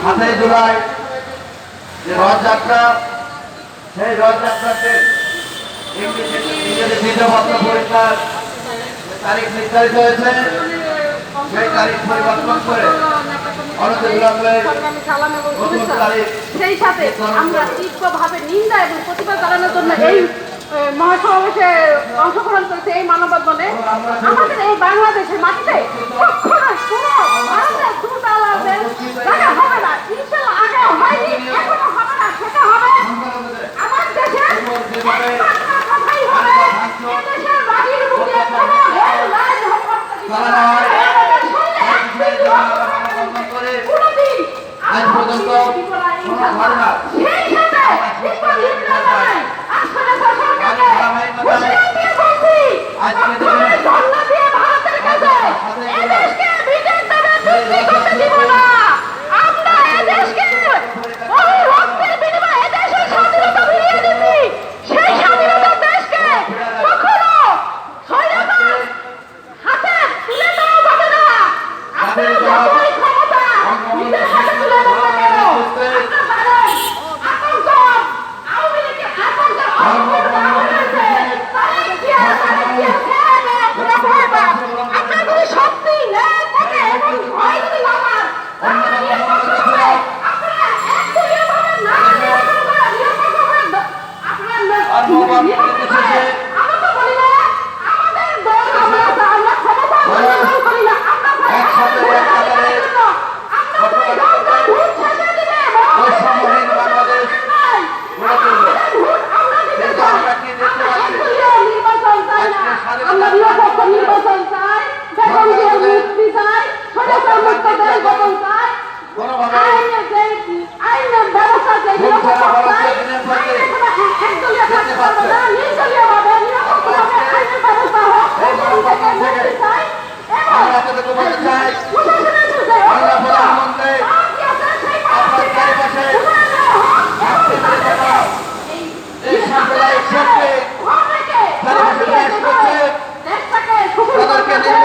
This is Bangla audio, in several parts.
আঠারোই জুলাই যে রথযাত্রা সেই রথযাত্রাতে পরীক্ষার তারিখ নির্ধারিত হয়েছে সেই তারিখ পরিবর্তন করে সেই সাথে আমরা নিন্দা এবং জন্য মহাসমাবেশে অংশগ্রহণ করেছে এই মানববন্ধনে। আমাদের এই বাংলাদেশের মাটিতে আজ পর্যন্ত Obrigado.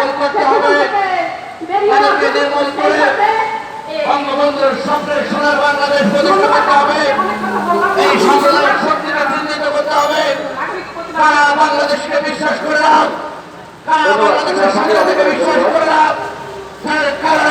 নির্মূল করতে হবে। তাদেরকে নির্মূল করে। বঙ্গবন্ধুর স্বপ্নের সোনার শক্তিকে চিহ্নিত করতে হবে। তারা বাংলাদেশকে বিশ্বাস করে না তারা বাংলাদেশের স্বাধীনতাকে বিশ্বাস করে না তার